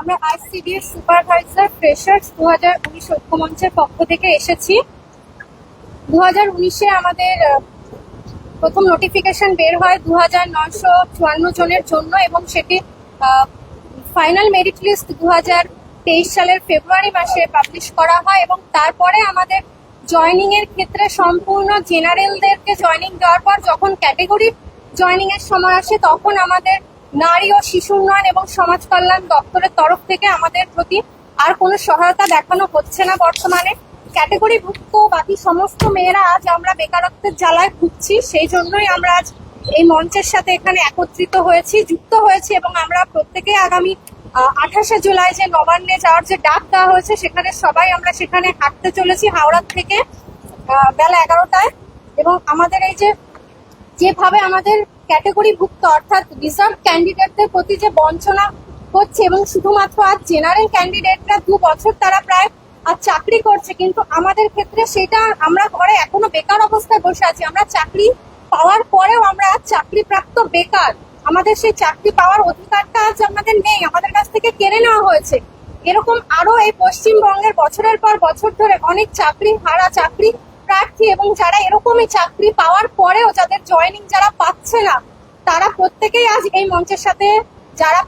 আমরা ICDS supervisor, freshers দু হাজার উনিশ ঐক্যমঞ্চের পক্ষ থেকে এসেছি। দু হাজার উনিশে আমাদের প্রথম নোটিফিকেশন বের হয় দু হাজার নয়শো চুয়ান্ন জনের জন্য এবং সেটি ফাইনাল মেরিট লিস্ট দু হাজার তেইশ সালের ফেব্রুয়ারি মাসে পাবলিশ করা হয় এবং তারপরে আমাদের জয়নিং এর ক্ষেত্রে সম্পূর্ণ জেনারেলদেরকে জয়নিং দেওয়ার পর যখন ক্যাটেগরি জয়নিং এর সময় আসে তখন আমাদের নারী ও শিশু উন্নয়ন এবং সমাজ কল্যাণ দপ্তরের তরফ থেকে আমাদের প্রতি আর কোনো সহায়তা দেখানো হচ্ছে না বর্তমানে। ক্যাটেগরিভুক্ত বাকি সমস্ত মেয়েরা আজ আমরা বেকারত্বের জ্বালায় ভুগছি। সেই জন্যই আমরা আজ এই মঞ্চের সাথে এখানে একত্রিত হয়েছি, যুক্ত হয়েছি এবং আমরা প্রত্যেকে আগামী আঠাশে জুলাই যে নবান্নে যাওয়ার যে ডাক দেওয়া হয়েছে, সেখানে সবাই আমরা সেখানে হাঁটতে চলেছি হাওড়ার থেকে বেলা এগারোটায়। এবং আমাদের এই যে, যেভাবে আমাদের ক্যাটেগরিভুক্ত অর্থাৎ রিজার্ভ ক্যান্ডিডেটদের প্রতি যে বঞ্চনা হচ্ছে এবং শুধুমাত্র আজ জেনারেল ক্যান্ডিডেটরা দু বছর তারা প্রায় আর চাকরি করছে, কিন্তু আমাদের ক্ষেত্রে সেটা আমরা ঘরে এখনও বেকার অবস্থায় বসে আছি। আমরা চাকরি পাওয়ার পরেও আমরা চাকরি প্রাপ্ত বেকার। আমাদের সেই চাকরি পাওয়ার অধিকারটা আজ আমাদের নেই, আমাদের কাছ থেকে কেড়ে নেওয়া হয়েছে। এরকম আরও এই পশ্চিমবঙ্গের বছরের পর বছর ধরে অনেক চাকরি, হারা চাকরি প্রার্থী এবং যারা এরকমই চাকরি পাওয়ার পরেও যাদের জয়েনিং যারা পাচ্ছে না, তারা প্রত্যেকেই আজ এই মঞ্চের সাথে যারা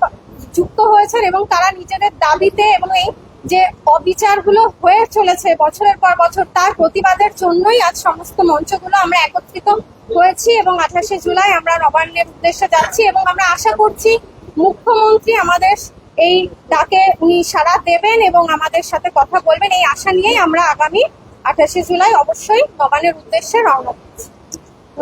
যুক্ত হয়েছেন এবং তারা নিজেদের দাবিতে এবং এই যে অবিচারগুলো হয়ে চলেছে বছরের পর বছর, তার প্রতিবাদের জন্যই আজ সমস্ত মঞ্চগুলো আমরা একত্রিত হয়েছি এবং আঠাশে জুলাই আমরা নবান্নের উদ্দেশ্যে যাচ্ছি এবং আমরা আশা করছি মুখ্যমন্ত্রী আমাদের এই ডাকে উনি সাড়া দেবেন এবং আমাদের সাথে কথা বলবেন। এই আশা নিয়েই আমরা আগামী আঠাশে জুলাই অবশ্যই নবান্নের উদ্দেশ্যে রওনা দিচ্ছি।